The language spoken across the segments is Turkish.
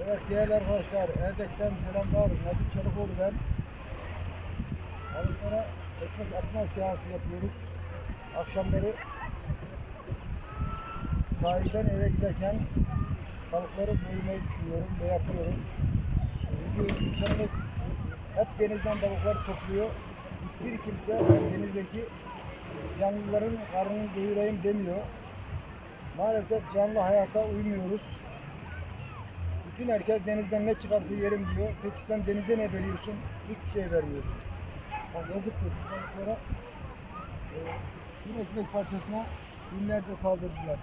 Evet değerli arkadaşlar, Erdek'ten selamlar. Nadim Çalıkoğlu ben. Balıklara ekmek atma seansı yapıyoruz. Akşamları sahilden eve giderken balıkları doyurmayı düşünüyorum ve yapıyorum. Çünkü insanımız hep denizden balıkları topluyor. Hiçbir kimse denizdeki canlıların karnını doyurayım demiyor. Maalesef canlı hayata uymuyoruz. Bütün herkes denizden ne çıkarsa yerim diyor. Peki sen denize ne veriyorsun? Hiçbir şey vermiyorsun. Bak yazıktır balıklara. E, bir ekmek parçasına binlerce saldırdılar.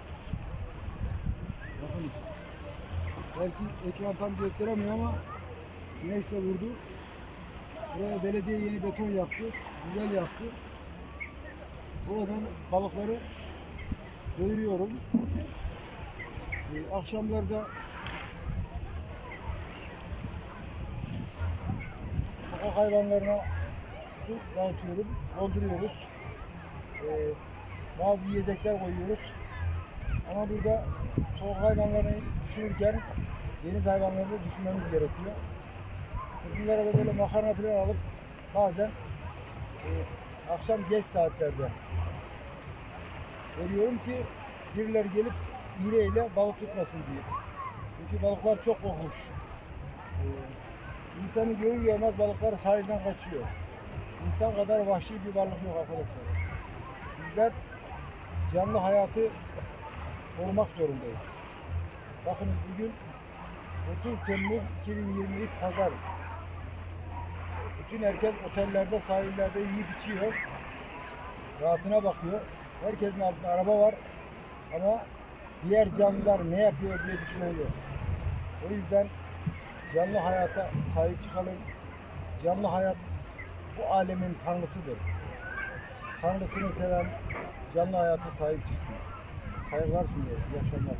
Bakın işte. Belki ekran tam gösteremiyor ama güneş de vurdu. Buraya belediye yeni beton yaptı. Güzel yaptı. Buradan balıkları doyuruyorum. Ee, akşamlarda hayvanlarına su dağıtıyorum, dolduruyoruz. Ee, bazı yiyecekler koyuyoruz. Ama burada sokak hayvanlarını düşünürken deniz hayvanlarını düşünmemiz gerekiyor. Bunlara da böyle makarna falan alıp bazen e, akşam geç saatlerde veriyorum ki birileri gelip iğneyle balık tutmasın diye. Çünkü balıklar çok kokmuş. Ee, insanı görür görmez balıklar sahilden kaçıyor. İnsan kadar vahşi bir varlık yok arkadaşlar. Bizler canlı hayatı korumak zorundayız. Bakın bugün 30 Temmuz 2023 Pazar. Bütün herkes otellerde, sahillerde yiyip içiyor. Rahatına bakıyor. Herkesin altında araba var. Ama diğer canlılar ne yapıyor diye düşünüyor. O yüzden canlı hayata sahip çıkalım. Canlı hayat bu alemin tanrısıdır. Tanrısını seven canlı hayata sahip çıksın. Saygılar sunuyorum. İyi akşamlar.